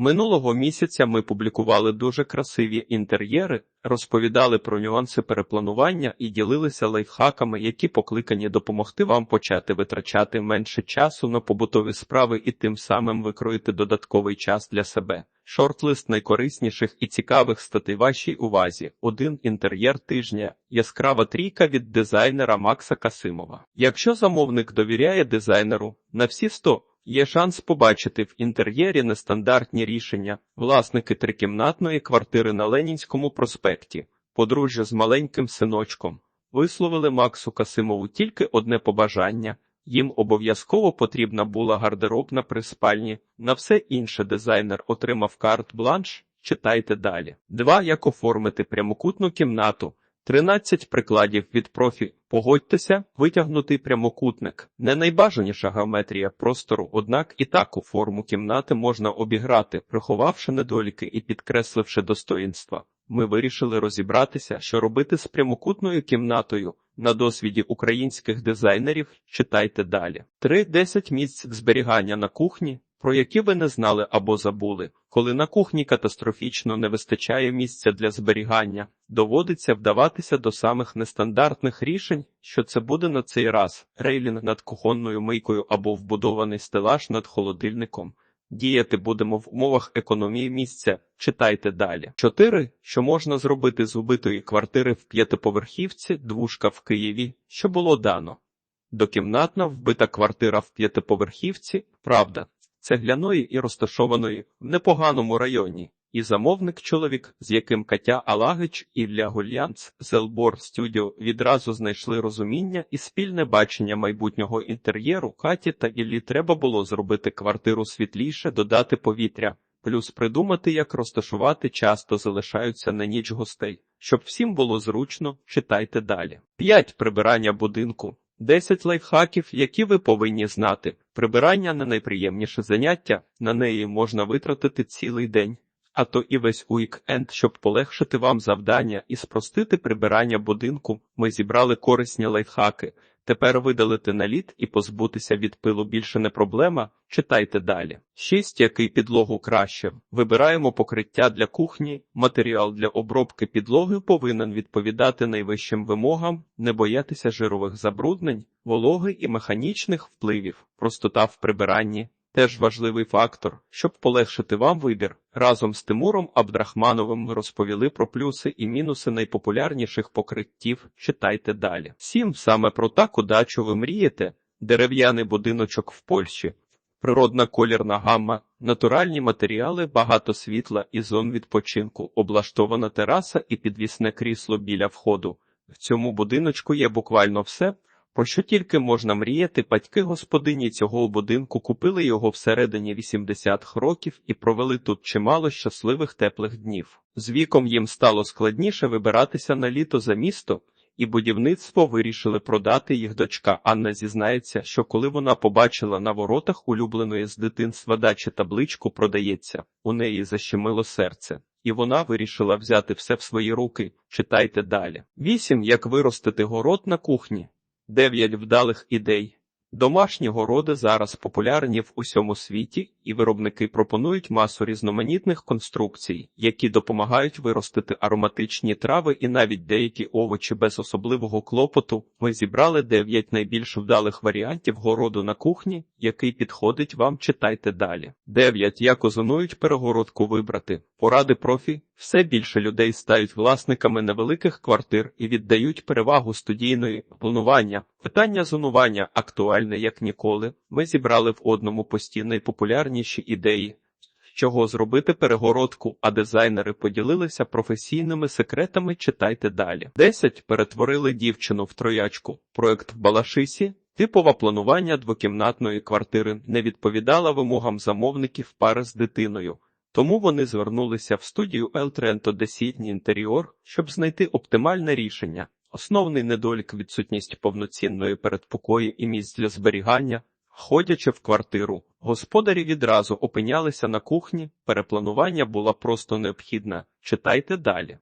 Минулого місяця ми публікували дуже красиві інтер'єри, розповідали про нюанси перепланування і ділилися лайфхаками, які покликані допомогти вам почати витрачати менше часу на побутові справи і тим самим викроїти додатковий час для себе. Шортлист найкорисніших і цікавих статей вашій увазі. Один інтер'єр тижня. Яскрава трійка від дизайнера Макса Касимова. Якщо замовник довіряє дизайнеру на всі 100, Є шанс побачити в інтер'єрі нестандартні рішення. Власники трикімнатної квартири на Ленінському проспекті, подружжя з маленьким синочком, висловили Максу Касимову тільки одне побажання. Їм обов'язково потрібна була гардеробна при спальні. На все інше дизайнер отримав карт-бланш. Читайте далі. Два. Як оформити прямокутну кімнату. 13 прикладів від профі. Погодьтеся, витягнутий прямокутник. Не найбажаніша геометрія простору, однак і таку форму кімнати можна обіграти, приховавши недоліки і підкресливши достоїнства. Ми вирішили розібратися, що робити з прямокутною кімнатою. На досвіді українських дизайнерів читайте далі. 3-10 місць зберігання на кухні, про які ви не знали або забули. Коли на кухні катастрофічно не вистачає місця для зберігання, доводиться вдаватися до самих нестандартних рішень, що це буде на цей раз рейлінг над кухонною мийкою або вбудований стелаж над холодильником. Діяти будемо в умовах економії місця. Читайте далі. 4. Що можна зробити з убитої квартири в п'ятиповерхівці, двушка в Києві, що було дано. Докімнатна вбита квартира в п'ятиповерхівці, правда, цегляної і розташованої в непоганому районі. І замовник чоловік, з яким Катя Алагич і Ілля Гульянц з Елбор Стюдіо відразу знайшли розуміння і спільне бачення майбутнього інтер'єру Каті та Іллі треба було зробити квартиру світліше, додати повітря, плюс придумати, як розташувати часто залишаються на ніч гостей. Щоб всім було зручно, читайте далі. 5. Прибирання будинку. 10 лайфхаків, які ви повинні знати. Прибирання не найприємніше заняття, на неї можна витратити цілий день, а то і весь уікенд, щоб полегшити вам завдання і спростити прибирання будинку. Ми зібрали корисні лайфхаки. Тепер видалити наліт і позбутися від пилу більше не проблема. Читайте далі. 6. Який підлогу краще. Вибираємо покриття для кухні. Матеріал для обробки підлоги повинен відповідати найвищим вимогам, не боятися жирових забруднень, вологи і механічних впливів, простота в прибиранні. Теж важливий фактор, щоб полегшити вам вибір. Разом з Тимуром Абдрахмановим ми розповіли про плюси і мінуси найпопулярніших покриттів. Читайте далі. 7. Саме про таку дачу ви мрієте, дерев'яний будиночок в Польщі, природна колірна гамма, натуральні матеріали, багато світла і зон відпочинку, облаштована тераса і підвісне крісло біля входу. В цьому будиночку є буквально все. Про що тільки можна мріяти, батьки господині цього будинку купили його всередині 80-х років і провели тут чимало щасливих теплих днів. З віком їм стало складніше вибиратися на літо за місто, і будівництво вирішили продати їх дочка. Анна зізнається, що коли вона побачила на воротах улюбленої з дитинства дачі табличку продається, у неї защемило серце. І вона вирішила взяти все в свої руки. Читайте далі. 8. Як виростити город на кухні. 9 вдалих ідей. Домашні городи зараз популярні в усьому світі, і виробники пропонують масу різноманітних конструкцій, які допомагають виростити ароматичні трави і навіть деякі овочі без особливого клопоту. Ми зібрали 9 найбільш вдалих варіантів городу на кухні, який підходить вам. Читайте далі. 9. Як озонують перегородку вибрати. Поради профі. Все більше людей стають власниками невеликих квартир і віддають перевагу студійної планування. Питання зонування актуальне як ніколи. Ми зібрали в одному пості найпопулярніші ідеї, чого зробити перегородку, а дизайнери поділилися професійними секретами. Читайте далі. 10. перетворили дівчину в троячку. Проект в Балашисі. Типове планування двокімнатної квартири не відповідала вимогам замовників пари з дитиною. Тому вони звернулися в студію El Trento Design Interior, щоб знайти оптимальне рішення. Основний недолік відсутність повноцінної передпокої і місць для зберігання. Ходячи в квартиру, господарі відразу опинялися на кухні, перепланування було просто необхідна. Читайте далі.